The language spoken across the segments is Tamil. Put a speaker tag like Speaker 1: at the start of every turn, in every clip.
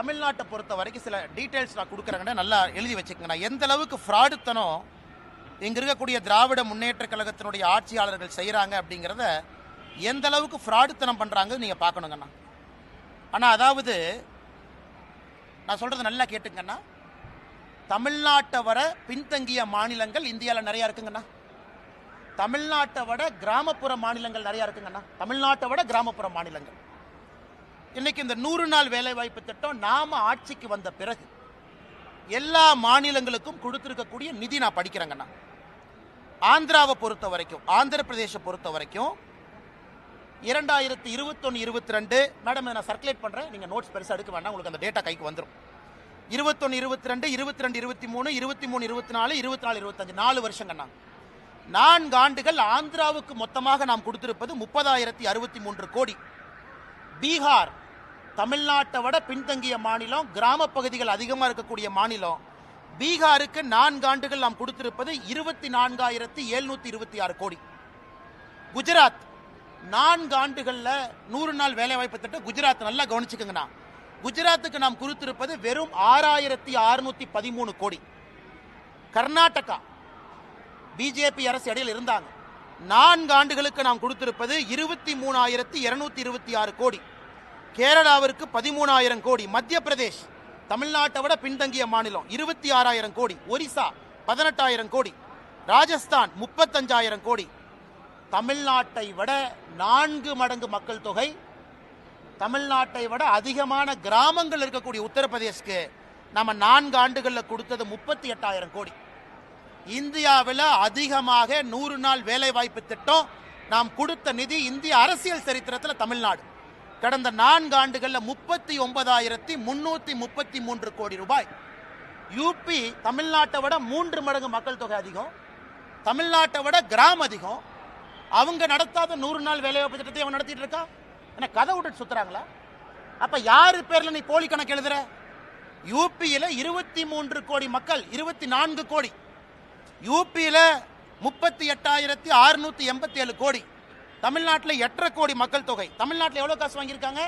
Speaker 1: தமிழ்நாட்டை பொறுத்த வரைக்கும் சில டீட்டெயில்ஸ் நான் கொடுக்குறேங்கண்ணா நல்லா எழுதி வச்சுக்கோங்கண்ணா எந்த அளவுக்கு ஃப்ராடுத்தனம் இங்கே இருக்கக்கூடிய திராவிட முன்னேற்ற கழகத்தினுடைய ஆட்சியாளர்கள் செய்கிறாங்க அப்படிங்கிறத எந்த அளவுக்கு ஃப்ராடுத்தனம் பண்ணுறாங்க நீங்கள் பார்க்கணுங்கண்ணா. ஆனால் அதாவது நான் சொல்கிறது நல்லா கேட்டுங்கண்ணா. தமிழ்நாட்டை வர பின்தங்கிய மாநிலங்கள் இந்தியாவில் நிறையா இருக்குங்கண்ணா. தமிழ்நாட்டை விட கிராமப்புற மாநிலங்கள் நிறையா இருக்குங்கண்ணா. தமிழ்நாட்டை விட கிராமப்புற மாநிலங்கள். இன்னைக்கு இந்த நூறு நாள் வேலைவாய்ப்பு திட்டம் நாம ஆட்சிக்கு வந்த பிறகு எல்லா மாநிலங்களுக்கும் கொடுத்துருக்கக்கூடிய நிதி நான் படிக்கிறேங்கண்ணா. ஆந்திராவை பொறுத்த வரைக்கும் ஆந்திர பிரதேச பொறுத்த வரைக்கும் இரண்டாயிரத்தி இருபத்தொன்று இருபத்தி ரெண்டு மேடம் நான் சர்க்குலேட் பண்ணுறேன் நீங்கள் நோட்ஸ் பெருசாக எடுக்க வேண்டாம் உங்களுக்கு அந்த டேட்டா கைக்கு வந்துடும் இருபத்தொன்று இருபத்தி ரெண்டு இருபத்தி ரெண்டு இருபத்தி மூணு இருபத்தி மூணு இருபத்தி நாலு இருபத்தி நாலு இருபத்தஞ்சு நாலு வருஷங்கண்ணா. நான்கு ஆண்டுகள் ஆந்திராவுக்கு மொத்தமாக நாம் கொடுத்திருப்பது முப்பதாயிரத்தி அறுபத்தி மூன்று கோடி. பீகார் தமிழ்நாட்டை விட பின்தங்கிய மாநிலம் கிராம பகுதிகள் அதிகமாக இருக்கக்கூடிய மாநிலம். பீகாருக்கு நான்கு ஆண்டுகள் நாம் கொடுத்திருப்பது இருபத்தி நான்காயிரத்தி எழுநூற்றி இருபத்தி ஆறு கோடி. குஜராத் நான்கு ஆண்டுகளில் நூறு நாள் வேலைவாய்ப்பு திட்டம் குஜராத் நல்லா கவனிச்சுக்கோங்கண்ணா. குஜராத்துக்கு நாம் கொடுத்திருப்பது வெறும் ஆறாயிரத்தி அறுநூற்றி பதிமூணு கோடி. கர்நாடகா பிஜேபி அரசு இடையில் இருந்தாங்க. நான்கு ஆண்டுகளுக்கு நாம் கொடுத்திருப்பது இருபத்தி மூணாயிரத்தி இருநூத்தி இருபத்தி ஆறு கோடி. கேரளாவிற்கு பதிமூணாயிரம் கோடி மத்திய பிரதேஷ் தமிழ்நாட்டை விட பின்தங்கிய மாநிலம் இருபத்தி ஆறாயிரம் கோடி ஒரிசா பதினெட்டாயிரம் கோடி ராஜஸ்தான் முப்பத்தஞ்சாயிரம் கோடி. தமிழ்நாட்டை விட நான்கு மடங்கு மக்கள் தொகை தமிழ்நாட்டை விட அதிகமான கிராமங்கள் இருக்கக்கூடிய உத்தரப்பிரதேஷ்க்கு நம்ம நான்கு ஆண்டுகளில் கொடுத்தது முப்பத்தி எட்டாயிரம் கோடி. இந்தியாவில் அதிகமாக நூறு நாள் வேலைவாய்ப்பு திட்டம் நாம் கொடுத்த நிதி இந்திய அரசியல் சரித்திரத்தில் தமிழ்நாடு. கடந்த நான்கு ஆண்டுகளில் முப்பத்தி ஒன்பதாயிரத்தி முன்னூத்தி முப்பத்தி மூன்று கோடி ரூபாய். யூபி தமிழ்நாட்டை விட மூன்று மடங்கு மக்கள் தொகை அதிகம். தமிழ்நாட்டை விட கிராம் அதிகம். அவங்க நடத்தாத நூறு நாள் வேலைவாய்ப்பு திட்டத்தை அவன் நடத்திட்டு இருக்கா? என்ன கதை விட்டுட்டு சுத்துறாங்களா? அப்ப யாரு பேர்ல நீ போலி கணக்கு எழுதுற? யூபியில இருபத்தி மூன்று கோடி மக்கள் இருபத்தி நான்கு கோடி. யூபியில முப்பத்தி எட்டாயிரத்தி அறுநூத்தி எண்பத்தி ஏழு கோடி. தமிழ்நாட்டில் எட்டரை கோடி மக்கள் தொகை. தமிழ்நாட்டில் எவ்வளோ காசு வாங்கியிருக்காங்க?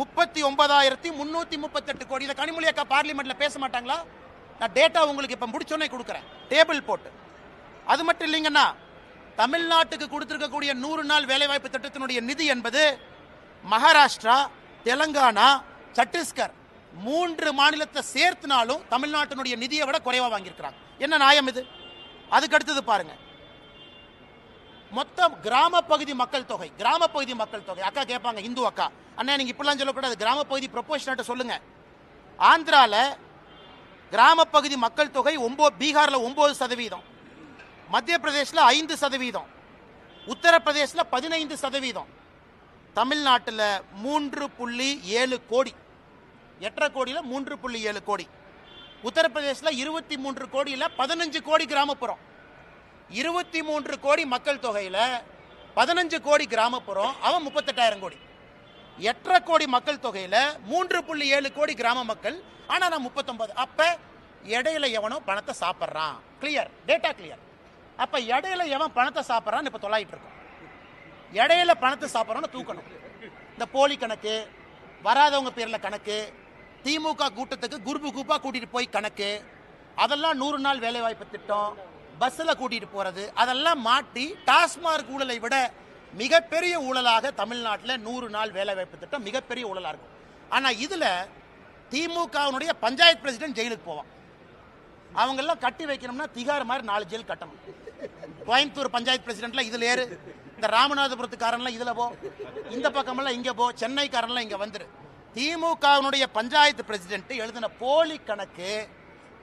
Speaker 1: முப்பத்தி ஒன்பதாயிரத்தி முந்நூற்றி முப்பத்தெட்டு கோடி. இதை கனிமொழி அக்கா பார்லிமெண்ட்டில் பேச மாட்டாங்களா? நான் டேட்டா உங்களுக்கு இப்போ முடிச்சோன்னே கொடுக்குறேன். டேபிள் போட்டு. அது மட்டும் இல்லைங்கன்னா தமிழ்நாட்டுக்கு கொடுத்துருக்கக்கூடிய நூறு நாள் வேலைவாய்ப்பு திட்டத்தினுடைய நிதி என்பது மகாராஷ்டிரா தெலங்கானா சத்தீஸ்கர் மூன்று மாநிலத்தை சேர்த்துனாலும் தமிழ்நாட்டினுடைய நிதியை விட குறைவாக வாங்கியிருக்கிறாங்க. என்ன நியாயம் இது? அதுக்கு அடுத்தது பாருங்கள் மொத்தம் கிராம பகுதி மக்கள் தொகை கிராம பகுதி மக்கள் தொகை. அக்கா கேட்பாங்க இந்து அக்கா. அண்ணா நீங்க இப்படிலாம் சொல்லக்கூடாது. கிராம பகுதி ப்ரொபோஷனாட்ட சொல்லுங்க. ஆந்திரால கிராம பகுதி மக்கள் தொகை ஒன்பது பீகார்ல ஒன்பது சதவீதம். மத்திய பிரதேசில் ஐந்து சதவீதம். உத்தரப்பிரதேசில் பதினைந்து சதவீதம். தமிழ்நாட்டில் மூன்று புள்ளி ஏழு கோடி. எட்டரை கோடியில் மூன்று புள்ளி ஏழு கோடி. உத்தரப்பிரதேசில் இருபத்தி மூன்று கோடியில் பதினஞ்சு கோடி கிராமப்புறம். இருபத்தி மூன்று கோடி மக்கள் தொகையில் பதினஞ்சு கோடி கிராமப்புறம் அவன் முப்பத்தெட்டாயிரம் கோடி. எட்டரை கோடி மக்கள் தொகையில் மூன்று புள்ளி ஏழு கோடி கிராம மக்கள் ஆனால் நான் முப்பத்தொம்பது அப்போ இடையில எவனோ பணத்தை சாப்பிட்றான். கிளியர் டேட்டா கிளியர் அப்போ இடையில எவன் பணத்தை சாப்பிட்றான்னு இப்போ தொலாயிட்டு இருக்கோம். இடையில பணத்தை சாப்பிட்றோன்னு தூக்கணும். இந்த போலி கணக்கு வராதவங்க பேரில் கணக்கு திமுக கூட்டத்துக்கு குருபு குப்பா கூட்டிகிட்டு போய் கணக்கு அதெல்லாம் நூறு நாள் வேலைவாய்ப்பு திட்டம். பஸ்ஸில் கூட்டிகிட்டு போகிறது அதெல்லாம் மாட்டி டாஸ்மார்க் ஊழலை விட மிகப்பெரிய ஊழலாக தமிழ்நாட்டில் நூறு நாள் வேலைவாய்ப்பு திட்டம் மிகப்பெரிய ஊழலாக இருக்கும். ஆனால் இதில் திமுகவினுடைய பஞ்சாயத்து பிரசிடென்ட் ஜெயிலுக்கு போவான். அவங்கெல்லாம் கட்டி வைக்கணும்னா திகார் மாதிரி நாலு ஜெயில் கட்டணும். கோயம்புத்தூர் பஞ்சாயத்து பிரசிடென்ட்ல இதில் ஏறு. இந்த ராமநாதபுரத்துக்காரன்லாம் இதில் போ. இந்த பக்கமெல்லாம் இங்கே போ. சென்னைக்காரன்லாம் இங்கே வந்துரு. திமுகவினுடைய பஞ்சாயத்து பிரசிடென்ட் எழுதின போலி கணக்கு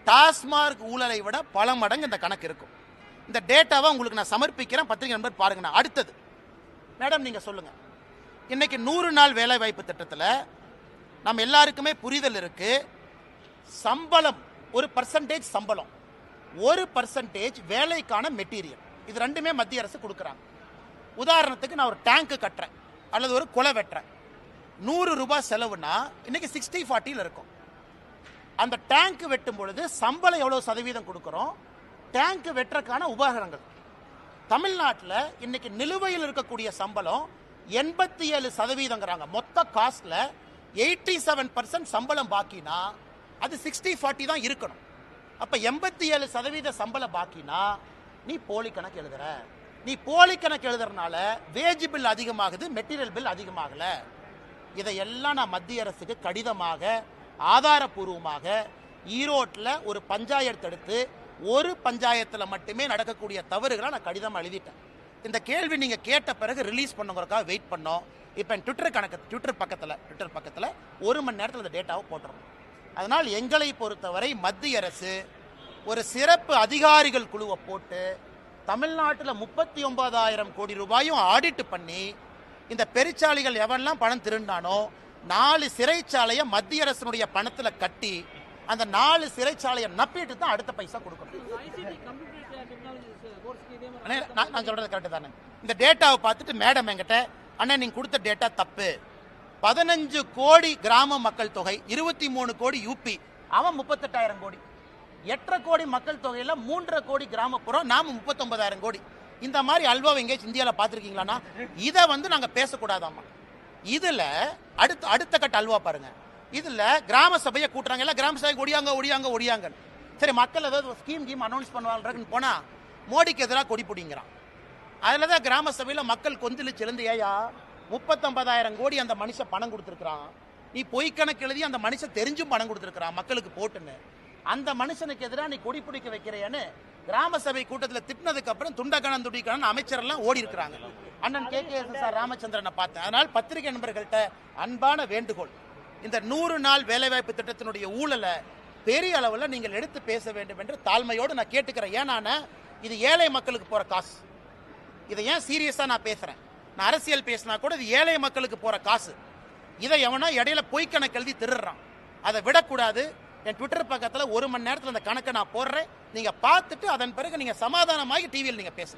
Speaker 1: டாஸ்மார்க் ஊழலை விட பல மடங்கு இந்த கணக்கு இருக்கும். இந்த டேட்டாவை உங்களுக்கு நான் சமர்ப்பிக்கிறேன். பத்திரிகை நண்பர் பாருங்கண்ணா அடுத்தது. மேடம் நீங்கள் சொல்லுங்கள் இன்றைக்கி நூறு நாள் வேலைவாய்ப்பு திட்டத்தில் நம்ம எல்லாருக்குமே புரிதல் இருக்குது சம்பளம் ஒரு பர்சன்டேஜ் சம்பளம். ஒரு பர்சன்டேஜ் வேலைக்கான மெட்டீரியல் இது ரெண்டுமே மத்திய அரசு கொடுக்குறாங்க. உதாரணத்துக்கு நான் ஒரு டேங்க்கு கட்டுறேன். அல்லது ஒரு குலை வெட்டுறேன். நூறு ரூபாய் செலவுனா இன்றைக்கி சிக்ஸ்டி ஃபார்ட்டியில் இருக்கும். அந்த டேங்க் வெட்டும் பொழுது சம்பளம் எவ்வளோ சதவீதம் கொடுக்குறோம்? டேங்க் வெட்டுறதுக்கான உபகரணங்கள். தமிழ்நாட்டில் இன்னைக்கு நிலுவையில் இருக்கக்கூடிய சம்பளம் எண்பத்தி ஏழு சதவீதங்கிறாங்க மொத்த காஸ்ட்ல எயிட்டி செவன் பர்சன்ட் சம்பளம் பாக்கினா அது சிக்ஸ்டி ஃபார்ட்டி தான் இருக்கணும். அப்ப எண்பத்தி ஏழு சதவீத சம்பளம் பாக்கினா நீ போலி கணக்கு எழுதுற. நீ போலி கணக்கு எழுதுறதுனால வேஜ் பில் அதிகமாகுது மெட்டீரியல் பில் அதிகமாகல. இதையெல்லாம் நான் மத்திய அரசுக்கு கடிதமாக ஆதாரபூர்வமாக ஈரோட்டில் ஒரு பஞ்சாயத்து எடுத்து ஒரு பஞ்சாயத்தில் மட்டுமே நடக்கக்கூடிய தவறுகளை நான் கடிதம் எழுதிட்டேன். இந்த கேள்வி நீங்கள் கேட்ட பிறகு ரிலீஸ் பண்ணுங்கிறக்காக வெயிட் பண்ணோம். இப்போ என் ட்விட்டர் கணக்கு ட்விட்டர் பக்கத்தில் ட்விட்டர் பக்கத்தில் ஒரு மணி நேரத்தில் இந்த டேட்டாவை போட்டுறோம். அதனால் எங்களை பொறுத்தவரை மத்திய அரசு ஒரு சிறப்பு அதிகாரிகள் குழுவை போட்டு தமிழ்நாட்டில் முப்பத்தி ஒன்பதாயிரம் கோடி ரூபாயும் ஆடிட்டு பண்ணி இந்த பெருச்சாளிகள் எவன்லாம் பணம் திருண்டானோ நாலு சிறைச்சாலையை மத்திய அரசினுடைய பணத்தில் கட்டி அந்த நாலு சிறைச்சாலையை நப்பிட்டு தான் அடுத்த பைசா கொடுக்கணும். அண்ணே, நான் சொல்றது கரெக்டு தானே? இந்த டேட்டாவை பார்த்துட்டு மேடம் என்கிட்ட அண்ணன் நீங்க கொடுத்த டேட்டா தப்பு. பதினஞ்சு கோடி கிராம மக்கள் தொகை இருபத்தி மூணு கோடி யூபி அவன் முப்பத்தெட்டாயிரம் கோடி. எட்டரை கோடி மக்கள் தொகையில மூன்றரை கோடி கிராமப்புறம் நாம முப்பத்தொன்பதாயிரம் கோடி. இந்த மாதிரி அல்வாவை எங்கேயாச்சும் இந்தியாவில் பார்த்துருக்கீங்களாண்ணா? இதை வந்து நாங்கள் பேசக்கூடாதாம்மா. இதுல அடுத்த அடுத்த கட்ட அல்வா பாருங்க. இதுல கிராம சபையை கூட்டுறாங்க. எல்லாம் கிராம சபைக்கு ஒடியாங்க ஒடியாங்க ஒடியாங்க சரி மக்கள் ஏதாவது ஸ்கீம் கீம் அனௌன்ஸ் பண்ணுவாங்கன்னு போனா மோடிக்கு எதிராக கொடி பிடிங்கிறான். அதில் தான் கிராம சபையில் மக்கள் கொந்தளிச்சு எழுந்து ஏயா முப்பத்தொன்பதாயிரம் கோடி அந்த மனுஷன் பணம் கொடுத்துருக்குறான். நீ பொய் கணக்கு எழுதி அந்த மனுஷன் தெரிஞ்சும் பணம் கொடுத்துருக்குறான் மக்களுக்கு போட்டுன்னு. அந்த மனுஷனுக்கு எதிராக நீ கொடி பிடிக்க வைக்கிறையன்னு கிராம சபை கூட்டத்தில் திட்டினதுக்கு அப்புறம் துண்டகணம் துடிக்கணும் அமைச்சரெல்லாம் ஓடி இருக்கிறாங்க அண்ணன் கே கே சார் ராமச்சந்திரனை பார்த்தேன். அதனால் பத்திரிகை நண்பர்கள்ட்ட அன்பான வேண்டுகோள். இந்த நூறு நாள் வேலைவாய்ப்பு திட்டத்தினுடைய ஊழலை பெரிய அளவில் நீங்கள் எடுத்து பேச வேண்டும் என்று தாழ்மையோடு நான் கேட்டுக்கிறேன். ஏன்னா இது ஏழை மக்களுக்கு போகிற காசு. இதை ஏன் சீரியஸாக நான் பேசுகிறேன் நான் அரசியல் பேசினா கூட இது ஏழை மக்களுக்கு போகிற காசு. இதை எவனோ இடையில பொய்க்கணக்கு எழுதி திருடுறான். அதை விடக்கூடாது. என் ட்விட்டர் பக்கத்தில் ஒரு மணி நேரத்தில் அந்த கணக்கை நான் போடுறேன். நீங்கள் பார்த்துட்டு அதன் பிறகு நீங்கள் சமாதானமாகி டிவியில் நீங்கள் பேசுங்க.